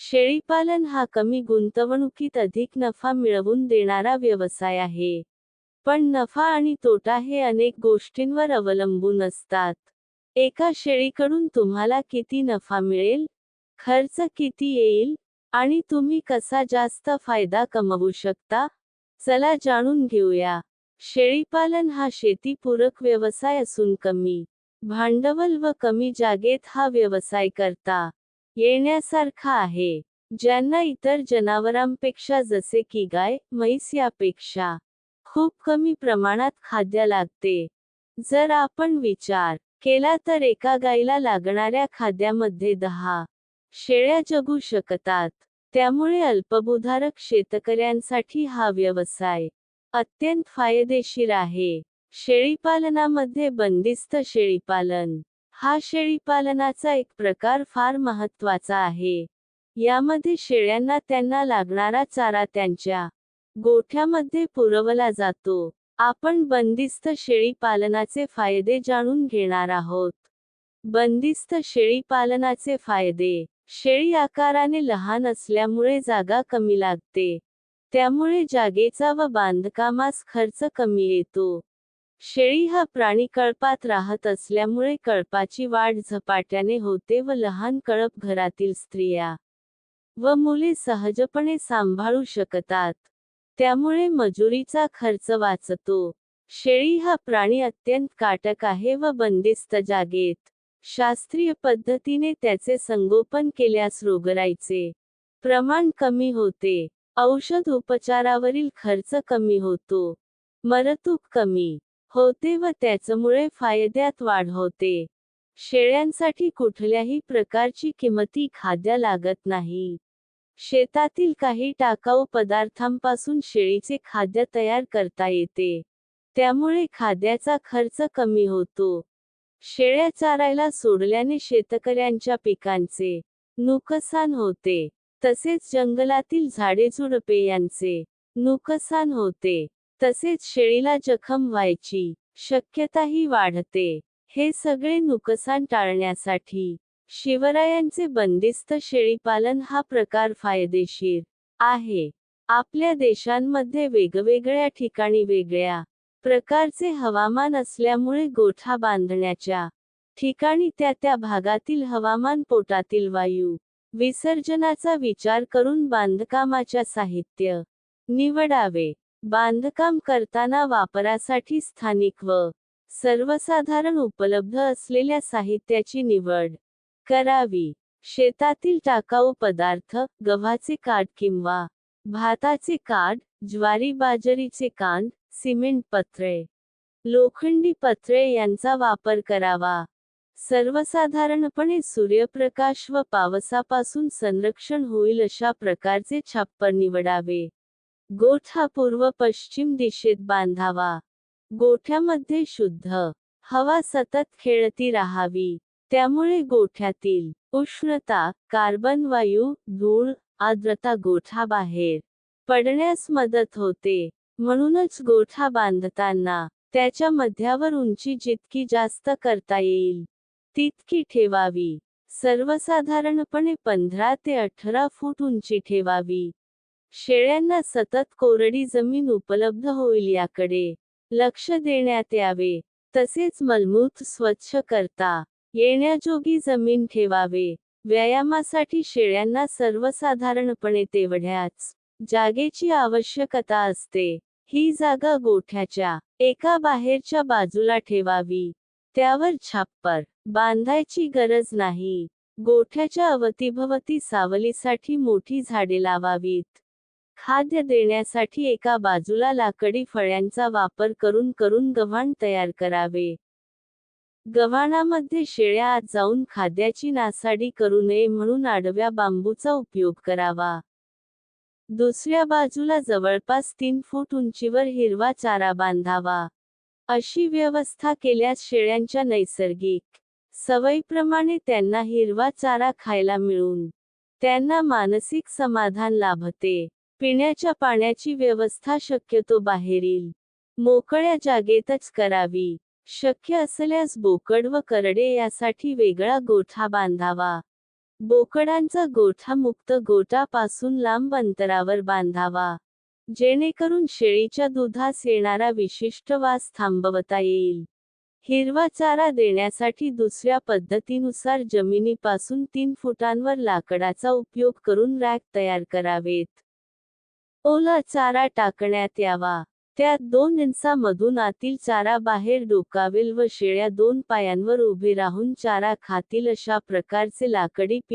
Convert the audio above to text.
शेळीपालन हा कमी गुंतवणुकीत अधिक नफा मिळवून देणारा व्यवसाय आहे. पण नफा आणि तोटा हे अनेक गोष्टींवर अवलंबून असतात. एका शेळीकडून तुम्हाला किती नफा मिळेल? खर्च किती येईल? आणि तुम्ही कसा जास्त फायदा कमवू शकता? चला जाणून घेऊया. शेळीपालन हा शेतीपूरक व्यवसाय असून कमी भांडवल व कमी जागेत हा व्यवसाय करता. येण्यासारखा आहे. ज्यांना इतर जनावरांपेक्षा जसे की गाय म्हैस यापेक्षा खूप कमी प्रमाणात खाद्य लागते. जर आपण विचार केला तर एका गायीला लागणाऱ्या खाद्यामध्ये दहा शेळ्या जगू शकतात. त्यामुळे अल्पभूधारक शेतकऱ्यांसाठी हा व्यवसाय अत्यंत फायदेशीर आहे. शेळीपालनामध्ये बंदिस्त शेळीपालन हा शेळीपालनाचा एक प्रकार फार महत्त्वाचा आहे. यामध्ये शेळ्यांना त्यांना लागणारा चारा त्यांच्या गोठ्यामध्ये पुरवला जातो. आपण बंदिस्त शेळी पालनाचे फायदे जाणून घेणार आहोत. बंदिस्त शेळी पालनाचे फायदे. शेळी आकाराने लहान असल्यामुळे जागा कमी लागते. त्यामुळे जागेचा व बांधकामास खर्च कमी येतो. शेळी हा प्राणी कळपात राहत असल्यामुळे कळपाची वाढ झपाट्याने होते व लहान कळप घरातील स्त्रिया व मुले सहजपणे सांभाळू शकतात. त्यामुळे मजुरीचा खर्च वाचतो. शेळी हा प्राणी अत्यंत काटक आहे व बंदिस्त जागेत. शास्त्रीय पद्धतीने त्याचे संगोपन केल्यास रोगराईचे प्रमाण कमी होते. औषध उपचारावरील खर्च कमी होतो. मरतूक कमी. होते व त्याच्यामुळे फायद्यात वाढ होते. शेळ्यांसाठी कुठल्याही प्रकारची किमती खाद्य लागत नाही. शेतातील काही टाकाऊ पदार्थांपासून शेळीचे खाद्य तयार करता येते. त्यामुळे खाद्याचा खर्च कमी होतो. शेळ्या चारायला सोडल्याने शेतकऱ्यांच्या पिकांचे नुकसान होते. तसेच जंगलातील झाडे झुडपे यांचे नुकसान होते. तसेच शेळीला जखम व्हायची शक्यताही वाढते. हे सगळे नुकसान टाळण्यासाठी शिवरायांचे बंदिस्त शेळीपालन हा प्रकार फायदेशीर आहे. आपल्या देशांमध्ये वेगवेगळ्या ठिकाणी वेगळ्या प्रकारचे हवामान असल्यामुळे गोठा बांधण्याच्या ठिकाणी त्या त्या भागातील हवामान पोटातील वायू विसर्जनाचा विचार करून बांधकामाच्या साहित्य निवडावे. बांधकाम करताना वापरासाठी स्थानिक व सर्वसाधारण उपलब्ध असलेल्या साहित्याची निवड. करावी. शेतातील टाकाऊ पदार्थ गव्हाचे काठ किंवा भाताचे काठ ज्वारी बाजरीचे कांड सिमेंट पत्रे लोखंडी पत्रे यांचा वापर करावा. सर्वसाधारणपणे सूर्यप्रकाश व पावसापासून संरक्षण होईल अशा प्रकारचे छप्पर निवडावे. गोठा पूर्व पश्चिम दिशेत बांधावा. गोठ्यामध्ये शुद्ध. हवा सतत खेळती राहावी. त्यामुळे गोठ्यातील उष्णता कार्बन वायू धूळ आर्द्रता गोठा बाहेर पडण्यास मदत होते. म्हणूनच गोठा बांधताना त्याच्या मध्यावर उंची जितकी जास्त करता येईल तितकी ठेवावी. सर्वसाधारणपणे पंधरा ते अठरा फूट उंची ठेवावी. शेळ्यांना सतत कोरडी जमीन उपलब्ध होईल याकडे लक्ष देण्यात यावे. तसेच मलमूत्र स्वच्छ करता येण्याजोगी जमीन ठेवावे. व्यायामासाठी शेळ्यांना सर्वसाधारणपणे तेवढ्याच जागेची आवश्यकता असते. ही जागा गोठ्याच्या एका बाहेरच्या बाजूला ठेवावी. त्यावर छाप्पर बांधायची गरज नाही. गोठ्याच्या अवतीभवती सावलीसाठी मोठी झाडे लावावीत. खाद्य देण्यासाठी एका बाजूला लाकडी फळ्यांचा वापर करून करून गव्हाण तयार करावे. गव्हाणामध्ये शेळ्या आत जाऊन खाद्याची नासाडी करू नये म्हणून आडव्या बांबूचा उपयोग करावा. दुसऱ्या बाजूला जवळपास तीन फूट उंचीवर हिरवा चारा बांधावा. अशी व्यवस्था केल्यास शेळ्यांच्या नैसर्गिक सवयीप्रमाणे त्यांना हिरवा चारा खायला मिळून त्यांना मानसिक समाधान लाभते. पिण्याच्या पाण्याची व्यवस्था शक्यतो बाहेरील मोकळ्या जागेतच करावी. शक्य असल्यास बोकड व करडे यासाठी वेगळा गोठा बांधावा. बोकडांचा गोठा मुक्त गोटापासून लांब अंतरावर बांधावा. जेणेकरून शेळीच्या दुधास येणारा विशिष्ट वास थांबवता येईल. हिरवा चारा देण्यासाठी दुसऱ्या पद्धतीनुसार जमिनीपासून तीन फुटांवर लाकडाचा उपयोग करून रॅक तयार करावेत. ओला चारा टाकण्यात यावा. त्यात दोन इंचामधून आतील चारा बाहेर डोकावेल व शेळ्या दोन पायांवर उभे राहून चारा खातील अशा प्रकारचे लाकडी